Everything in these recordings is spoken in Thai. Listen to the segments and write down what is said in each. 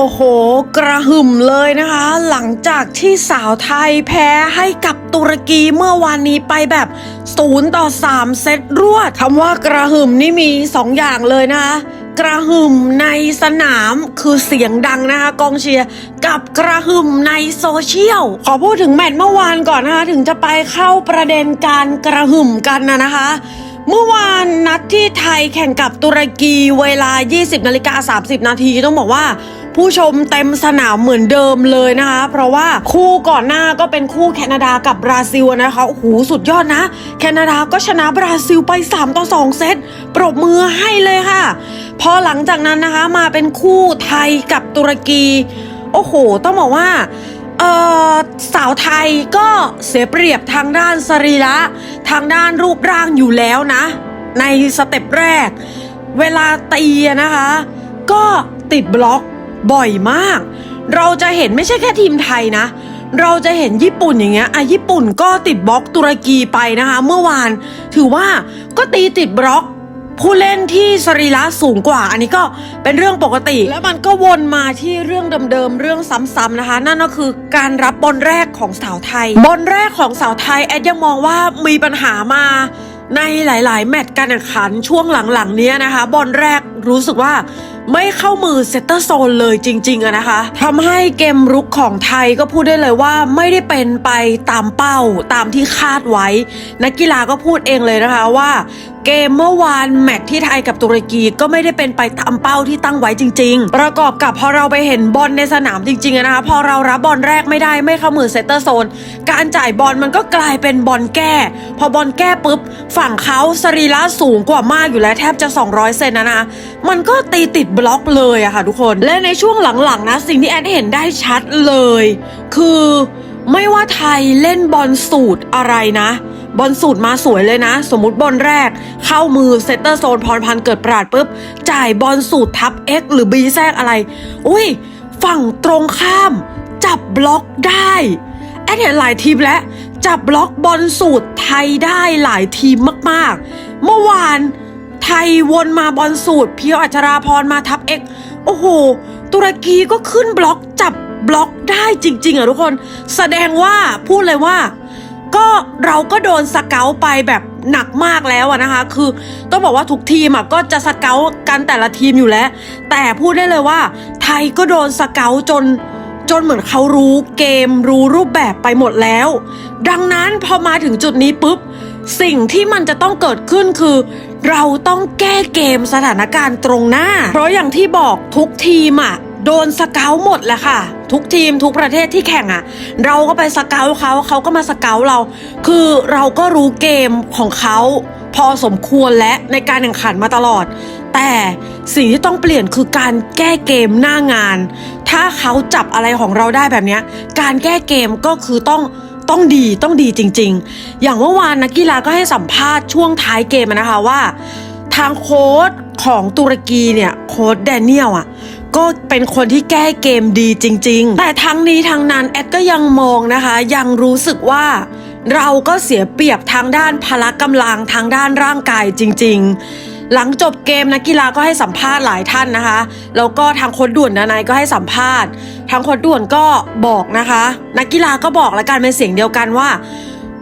โอ้โห กระหึ่มเลยนะคะ หลังจากที่สาวไทยแพ้ให้กับตุรกีเมื่อวานนี้ไปแบบ0ต่อ3เซตรวดคำว่ากระหึ่มนี่มี2อย่างเลยนะคะกระหึ่มในสนามคือเสียงดังนะคะกองเชียร์กับกระหึ่มในโซเชียลขอพูดถึงแมตช์เมื่อวานก่อนนะคะถึงจะไปเข้าประเด็นการกระหึ่มกันนะนะคะ เมื่อวานนัดที่ไทยแข่งกับตุรกีเวลา 20นาฬิกา30 นาทีต้องบอกว่า ผู้ชมเต็มสนามเหมือนเดิมเลยนะคะ เพราะว่าคู่ก่อนหน้าก็เป็นคู่แคนาดากับบราซิลนะคะโอ้โหสุดยอดนะ แคนาดาก็ชนะบราซิลไป 3 ต่อ 2 เซต ปรบมือให้เลยค่ะ พอหลังจากนั้นนะคะมาเป็นคู่ไทยกับตุรกี โอ้โห ต้องบอกว่าเอ่อสาวไทยก็เสียเปรียบทางด้านสรีระทางด้านรูปร่างอยู่แล้วนะ ในสเต็ปแรก เวลาตีนะคะ ก็ติดบล็อก บ่อยมาก เราจะเห็นไม่ใช่แค่ทีมไทยนะ เราจะเห็นญี่ปุ่นอย่างเงี้ยอะญี่ปุ่นก็ติดบล็อกตุรกีไปนะคะ เมื่อวาน ถือว่าก็ตีติดบล็อกผู้เล่นที่สรีระสูงกว่า อันนี้ก็เป็นเรื่องปกติ แล้วมันก็วนมาที่เรื่องเดิมๆเรื่องซ้ำๆนะคะ นั่นก็คือการรับบอลแรกของสาวไทยบอลแรกของสาวไทยแอดยังมองว่ามีปัญหามาในหลาย ๆ แมตช์การแข่งขันช่วงหลังๆ เนี้ยนะคะบอลแรกรู้สึกว่า ไม่เข้ามือเซตเตอร์โซนเลยจริง ๆอะนะคะทำให้เกมรุกของไทยก็พูดได้เลยว่าไม่ได้เป็นไปตามเป้าตามที่คาดไว้ นักกีฬาก็พูดเองเลยนะคะว่าเกมเมื่อวานแมตช์ที่ไทยกับตุรกีก็ไม่ได้เป็นไปตามเป้าที่ตั้งไว้จริง ๆ ประกอบกับพอเราไปเห็นบอลในสนามจริงๆนะคะพอเรารับบอลแรกไม่ได้ไม่เข้ามือเซตเตอร์โซน การจ่ายบอลมันก็กลายเป็นบอลแก้ พอบอลแก้ปุ๊บ ฝั่งเขาสรีระสูงกว่ามากอยู่แล้วแทบจะ 200 เซนนะนะมันก็ตีติดบล็อกเลยอะค่ะทุกคน และในช่วงหลังๆนะสิ่งที่แอดเห็นได้ชัดเลย คือไม่ว่าไทยเล่นบอลสูตรอะไรนะ บอลสูตรมาสวยเลยนะ สมมติบอลแรก เข้ามือเซตเตอร์โซนพรพันธ์เกิดปราดปุ๊บ จ่ายบอลสูตรทับ X หรือ B แทรกอะไร อุ้ย ฝั่งตรงข้าม จับบล็อกได้แอดเห็นหลายทีมแล้ว จับบล็อกบอลสูตรไทยได้หลายทีมมากๆ เมื่อวานไทยวนมาบอลสูตรเพียวอัชราพรมาทับ X โอ้โห ตุรกีก็ขึ้นบล็อกจับบล็อกได้จริง ๆอะทุกคน แสดงว่าพูดเลยว่า ก็เราก็โดนสเกลไปแบบหนักมากแล้วอะนะคะ คือต้องบอกว่าทุกทีมอะก็จะสเกลกันแต่ละทีมอยู่แล้ว แต่พูดได้เลยว่า ไทยก็โดนสเกลจนจนเหมือนเขารู้เกมรู้รูปแบบไปหมดแล้ว ดังนั้นพอมาถึงจุดนี้ปุ๊บ สิ่งที่มันจะต้องเกิดขึ้นคือ เราต้องแก้เกมสถานการณ์ตรงหน้า เพราะอย่างที่บอกทุกทีมอะ โดนสเกลหมดแหละค่ะ ทุกทีมทุกประเทศที่แข่งอะ เราก็ไปสเกลเขาเขาก็มาสเกลเรา คือเราก็รู้เกมของเขาพอสมควรและในการแข่งขันมาตลอด แต่สิ่งที่ต้องเปลี่ยนคือการแก้เกมหน้างาน ถ้าเขาจับอะไรของเราได้แบบนี้การแก้เกมก็คือต้องต้องดีต้องดีจริง ๆ อย่างเมื่อวานนักกีฬาก็ให้สัมภาษณ์ช่วงท้ายเกมนะคะว่า ทางโค้ชของตุรกีเนี่ยโค้ชแดเนียลอะ ก็เป็นคนที่แก้เกมดีจริง ๆ แต่ทั้งนี้ทั้งนั้นแอดก็ยังมองนะคะ ยังรู้สึกว่าเราก็เสียเปรียบทางด้านพละกำลังทางด้านร่างกายจริง ๆหลังจบเกมนักกีฬาก็ให้สัมภาษณ์หลายท่านนะคะ แล้วก็ทางโค้ชด่วนนายก็ให้สัมภาษณ์ ทางโค้ชด่วนก็บอกนะคะ นักกีฬาก็บอกและกันเป็นเสียงเดียวกันว่า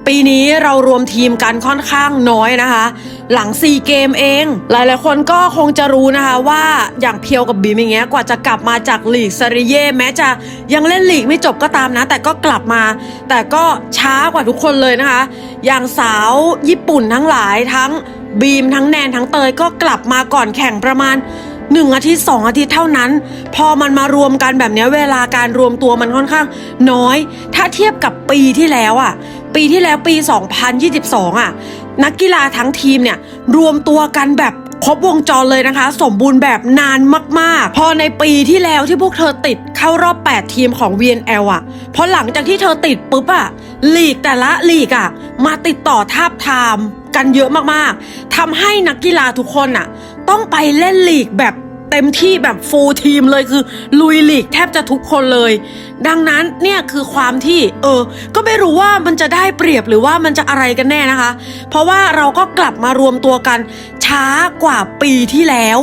ปีนี้เรารวมทีมกันค่อนข้างน้อยนะคะ หลังซีเกมเอง หลายๆ คนก็คงจะรู้นะคะว่าอย่างเพียวกับบีมอย่างเงี้ยกว่าจะกลับมาจากลีกซาริเย่แม้จะยังเล่นลีกไม่จบก็ตามนะ แต่ก็กลับมา แต่ก็ช้ากว่าทุกคนเลยนะคะ อย่างสาวญี่ปุ่นทั้งหลายทั้งบีมทั้งแนนทั้งเตยก็กลับมาก่อนแข่งประมาณหนึ่งอาทิตย์สองอาทิตย์เท่านั้น พอมันมารวมกันแบบนี้เวลาการรวมตัวมันค่อนข้างน้อย ถ้าเทียบกับปีที่แล้วอะ ปีที่แล้วปี 2022 อะ นักกีฬาทั้งทีมเนี่ยรวมตัวกันแบบครบวงจรเลยนะคะ สมบูรณ์แบบนานมากๆ พอในปีที่แล้วที่พวกเธอติดเข้ารอบ 8 ทีมของ VNL อะพอหลังจากที่เธอติดปุ๊บอะลีกแต่ละลีกอะ มาติดต่อทาบทามกันเยอะมากๆทำให้นักกีฬาทุกคนอะ ต้องไปเล่นลีกแบบ เต็มที่แบบฟูลทีมเลยคือ ลุยลีกแทบจะทุกคนเลย ดังนั้นเนี่ยคือความที่ เออ ก็ไม่รู้ว่ามันจะได้เปรียบหรือว่ามันจะอะไรกันแน่นะคะ เพราะว่าเราก็กลับมารวมตัวกัน ช้ากว่าปีที่แล้ว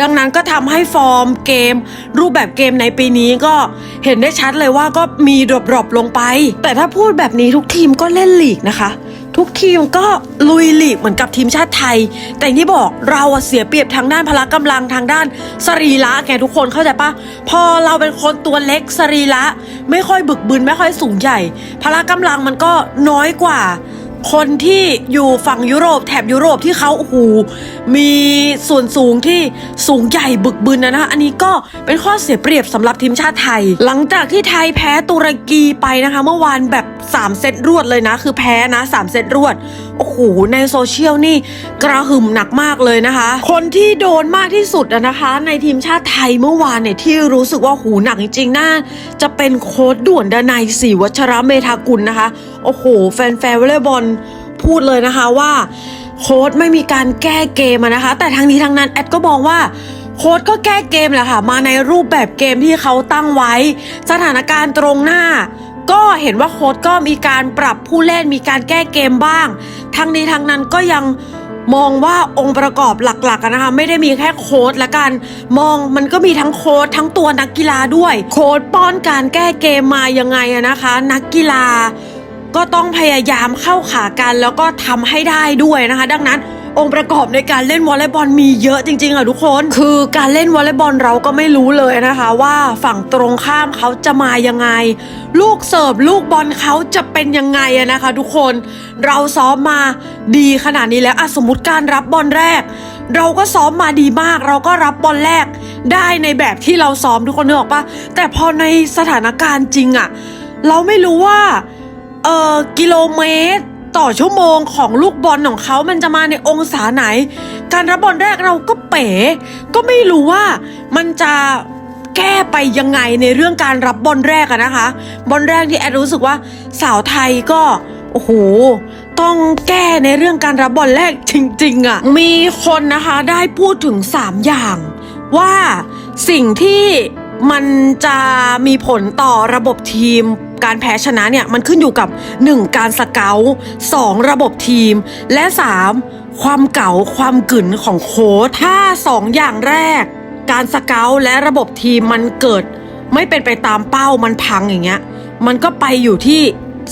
ดังนั้นก็ทำให้ฟอร์มเกม รูปแบบเกมในปีนี้ก็เห็นได้ชัดเลยว่าก็มีดรอปๆลงไป แต่ถ้าพูดแบบนี้ทุกทีมก็เล่นลีกนะคะ ทุกทีมก็ลุยลีกเหมือนกับทีมชาติไทย แต่ที่บอกเราเสียเปรียบทางด้านพละกำลังทางด้านสรีระไงทุกคนเข้าใจปะพอเราเป็นคนตัวเล็กสรีระไม่ค่อยบึกบึนไม่ค่อยสูงใหญ่ พละกำลังมันก็น้อยกว่า คนที่อยู่ฝั่งยุโรปแถบยุโรปที่เขาโอ้โหมีส่วนสูงที่สูงใหญ่บึกบึนนะนะคะอันนี้ก็เป็นข้อเสียเปรียบสำหรับทีมชาติไทย หลังจากที่ไทยแพ้ตุรกีไปนะคะ เมื่อวานแบบ 3 เซตรวดเลยนะ คือแพ้นะ 3 เซตรวด โอ้โห ในโซเชียลนี่กระหึ่มหนักมากเลยนะคะ คนที่โดนมากที่สุดนะคะ ในทีมชาติไทยเมื่อวานเนี่ยที่รู้สึกว่าหูหนักจริงๆน่าจะเป็นโค้ดด่วนดนัยศรีวัชระเมธากุลนะคะ โอ้โห แฟนๆวอลเลย์บอลพูดเลยนะคะว่าโค้ดไม่มีการแก้เกมนะคะ แต่ทางนี้ทางนั้นแอดก็มองว่าโค้ดก็แก้เกมแหละค่ะ มาในรูปแบบเกมที่เขาตั้งไว้ สถานการณ์ตรงหน้า ก็เห็นว่าโค้ดก็มีการปรับผู้เล่นมีการแก้เกมบ้าง ทั้งนี้ทั้งนั้นก็ยังมองว่าองค์ประกอบหลักๆนะคะไม่ได้มีแค่โค้ดละกัน มองมันก็มีทั้งโค้ดทั้งตัวนักกีฬาด้วย โค้ดป้อนการแก้เกมมายังไงนะคะ นักกีฬาก็ต้องพยายามเข้าขากันแล้วก็ทำให้ได้ด้วยนะคะ ดังนั้น องค์ประกอบในการเล่นวอลเลย์บอลมีเยอะจริงๆอะทุกคน คือการเล่นวอลเลย์บอลเราก็ไม่รู้เลยนะคะ ว่าฝั่งตรงข้ามเขาจะมายังไง ลูกเสิร์ฟลูกบอลเขาจะเป็นยังไงอะนะคะ ทุกคนเราซ้อมมาดีขนาดนี้แล้วอะสมมติการรับบอลแรก เราก็ซ้อมมาดีมาก เราก็รับบอลแรก ได้ในแบบที่เราซ้อมทุกคนนึกออกปะแต่พอในสถานการณ์จริงอะเราไม่รู้ว่าเออกิโลเมตร ต่อชั่วโมงของลูกบอลของเขามันจะมาในองศาไหน การรับบอลแรกเราก็เป๋ ก็ไม่รู้ว่ามันจะแก้ไปยังไงในเรื่องการรับบอลแรกอะนะคะ บอลแรกที่แอดรู้สึกว่าสาวไทยก็โอ้โหต้องแก้ในเรื่องการรับบอลแรกจริงๆอะมีคนนะคะได้พูดถึง 3 อย่าง ว่าสิ่งที่มันจะมีผลต่อระบบทีม การแพ้ชนะเนี่ยมันขึ้นอยู่กับ 1. การสเกล2ระบบทีม และ 3. ความเก่าความกึ่นของโค้ชถ้า 2 อย่างแรก การสเกลและระบบทีมมันเกิด ไม่เป็นไปตามเป้ามันพังอย่างเงี้ยมันก็ไปอยู่ที่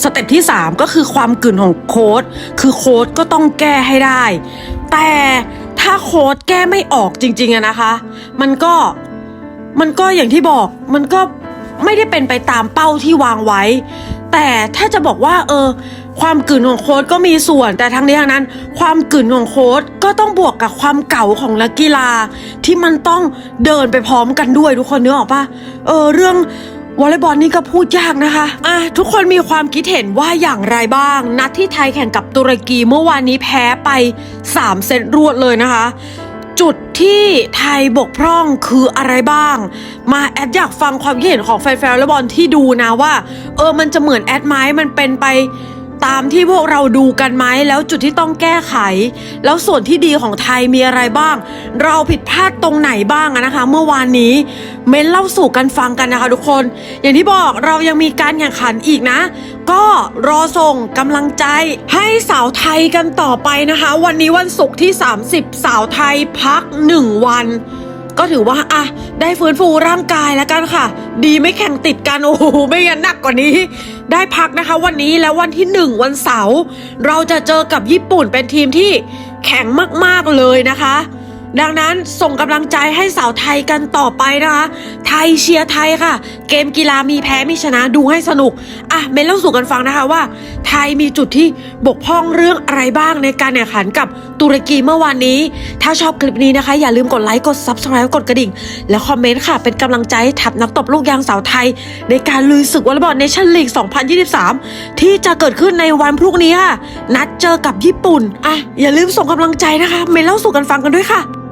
สเต็ปที่ 3 ก็คือความกึ่นของโค้ดคือโค้ดก็ต้องแก้ให้ได้ แต่ถ้าโค้ดแก้ไม่ออกจริงๆอะนะคะ มันก็มันก็อย่างที่บอกมันก็ ไม่ได้เป็นไปตามเป้าที่วางไว้ แต่ถ้าจะบอกว่า เออ ความกึ่นของโค้ดก็มีส่วน แต่ทั้งนี้ทั้งนั้น ความกึ่นของโค้ดก็ต้องบวกกับความเก่าของนักกีฬา ที่มันต้องเดินไปพร้อมกันด้วยทุกคนนึกออกปะเออเรื่องวอลเลย์บอลนี่ก็พูดยากนะคะอะทุกคนมีความคิดเห็นว่าอย่างไรบ้าง นัดที่ไทยแข่งกับตุรกีเมื่อวานนี้แพ้ไป 3 เซตรวดเลยนะคะ จุดที่ไทยบกพร่องคืออะไรบ้าง มาแอดอยากฟังความคิดเห็นของแฟนๆวอลเลย์บอลที่ดูนะว่า เออมันจะเหมือนแอดไหมมันเป็นไป ตามที่พวกเราดูกันไหมแล้วจุดที่ต้องแก้ไข แล้วส่วนที่ดีของไทยมีอะไรบ้าง เราผิดพลาดตรงไหนบ้างอะนะคะ เมื่อวานนี้เม้นเล่าสู่กันฟังกันนะคะ ทุกคน อย่างที่บอกเรายังมีการแข่งขันอีกนะ ก็รอส่งกำลังใจให้สาวไทยกันต่อไปนะคะ วันนี้วันศุกร์ที่ 30 สาวไทยพัก 1 วัน ก็ถือว่าอะได้ฟื้นฟูร่างกายแล้วกันค่ะ ดีไม่แข่งติดกันโอ้โหไม่งั้นหนักกว่านี้ ได้พักนะคะ วันนี้แล้ววันที่ 1 วันเสาร์เราจะเจอกับญี่ปุ่นเป็นทีมที่แข็งมากๆเลยนะคะ ดังนั้นส่งกำลังใจให้สาวไทยกันต่อไปนะคะ ไทยเชียร์ไทยค่ะ เกมกีฬามีแพ้มีชนะดูให้สนุก อะเมนเล่าสู่กันฟังนะคะว่า ไทยมีจุดที่บกพร่องเรื่องอะไรบ้างในการแข่งขันกับตุรกีเมื่อวานนี้ ถ้าชอบคลิปนี้นะคะ อย่าลืมกดไลค์กด subscribe กดกระดิ่ง และคอมเมนต์ค่ะ เป็นกำลังใจให้ทัพนักตบลูกยางสาวไทย ในการลุยศึกวอลเลย์บอลเนชั่นลีก 2023 ที่จะเกิดขึ้นในวันพรุ่งนี้ค่ะนัดเจอกับญี่ปุ่นอะอย่าลืมส่งกำลังใจนะคะเมนเล่าสู่กันฟังกันด้วยค่ะ